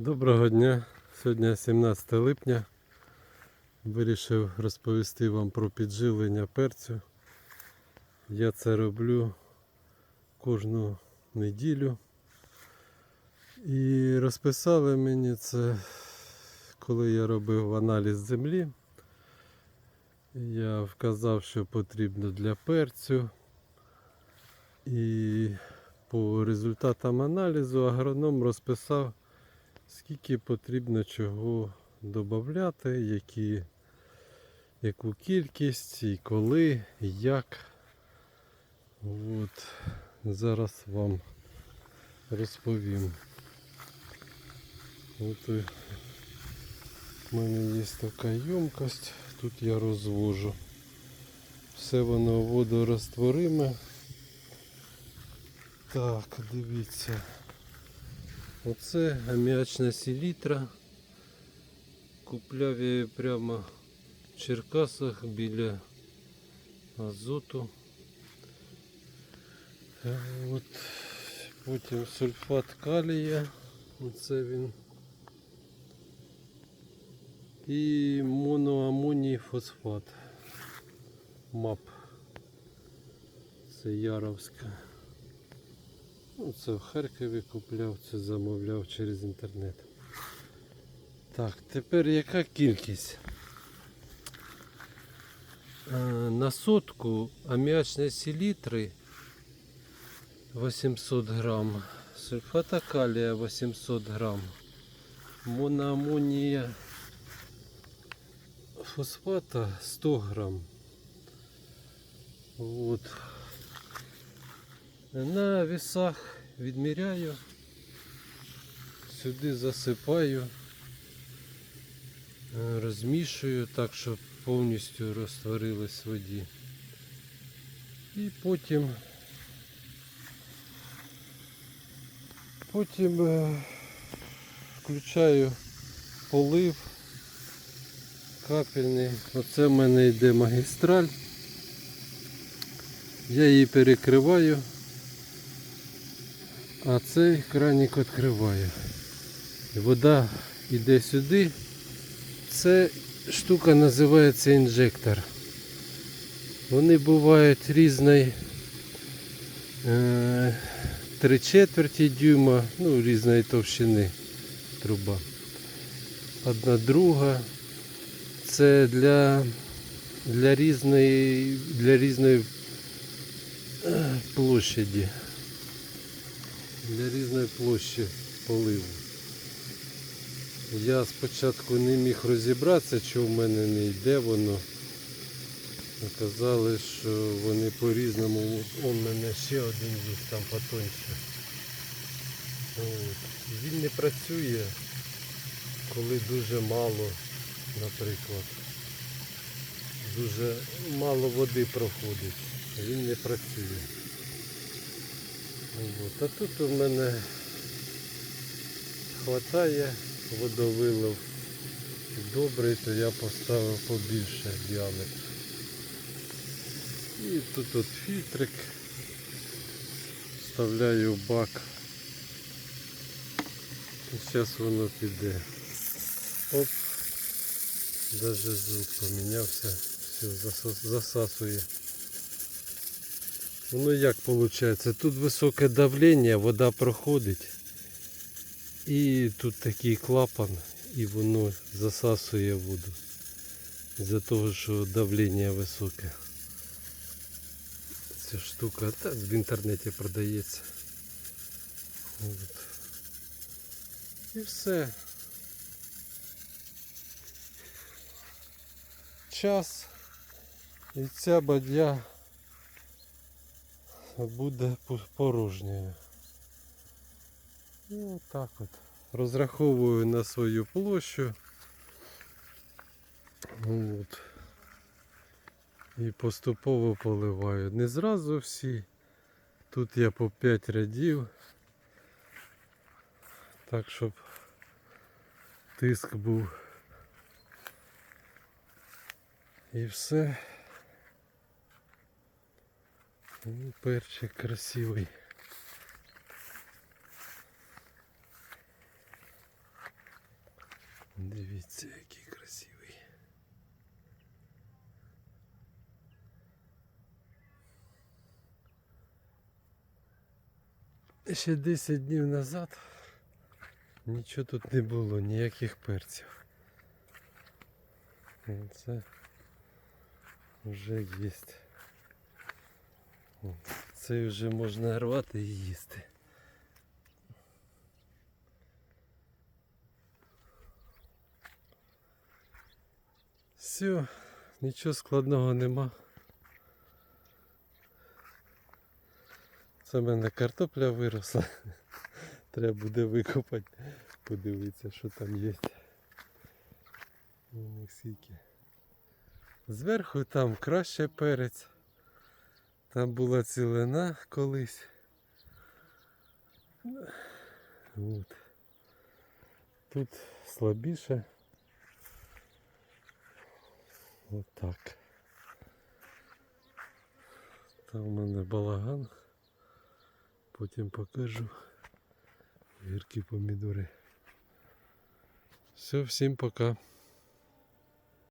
Доброго дня. Сьогодні 17 липня. Вирішив розповісти вам про підживлення перцю. Я це роблю кожну неділю. І розписали мені це, коли я робив аналіз землі. Я вказав, що потрібно для перцю. І по результатам аналізу агроном розписав, скільки потрібно чого додати, які, яку кількість і коли, і як. От. Зараз вам розповім. От е, у мене є така ємкость, тут я розвожу. Все воно водорозтвориме. Так, дивіться. Оце аміачна селітра. Купляв я її прямо в Черкасах біля азоту. От. Потім сульфат калія. Оце він. І моноамоній фосфат. МАП. Це Яровська. Ну, це в Харкові купляв, це замовляв через інтернет. Так, тепер яка кількість? Е, На сотку аміачної селітри 800 грам, сульфата калія 800 грам, моноамонія фосфата 100 грам. Вот. На весах відміряю, сюди засипаю, е, розмішую так, щоб повністю розтворились в воді. І потім потім е, включаю полив капельний. Оце в мене йде магістраль. Я її перекриваю. А цей кранік відкриваю. Вода йде сюди. Це штука називається інжектор. Вони бувають різної е, три четверті дюйма, ну різної товщини труба. Одна друга. Це для, для різної для різної е, площаді для різної площі поливу. Я спочатку не міг розібратися, що в мене не йде воно. Казали, що вони по-різному. В мене ще один є там потоньше. От. Він не працює, коли дуже мало, наприклад. Дуже мало води проходить. Він не працює. От. А тут у мене хватає водовилов добрий, то я поставив побільше діаметр. І тут от фільтрик вставляю в бак. І зараз воно піде. Оп, даже звук помінявся, все, засасує. Воно як виходить? Тут високе давлення, вода проходить. І тут такий клапан, і воно засасує воду. З-за того, що давлення високе. Ця штука так в інтернеті продається. От. І все. Час. І ця бадя буде порожньою. І отак от. Розраховую на свою площу. От. І поступово поливаю. Не зразу всі. Тут я по 5 рядів. Так, щоб тиск був. І все. Перчик красивий. Дивіться, який красивий. Ще 10 днів назад нічого тут не було, ніяких перців. Це вже є. Це вже можна рвати і їсти. Все, нічого складного нема. Це в мене картопля виросла. Треба буде викопати, подивитися, що там є. Скільки. Зверху там краще перець. Там була цілина колись. От. Тут слабіше. Отак. Там у мене балаган. Потім покажу гіркі помідори. Все, всім пока.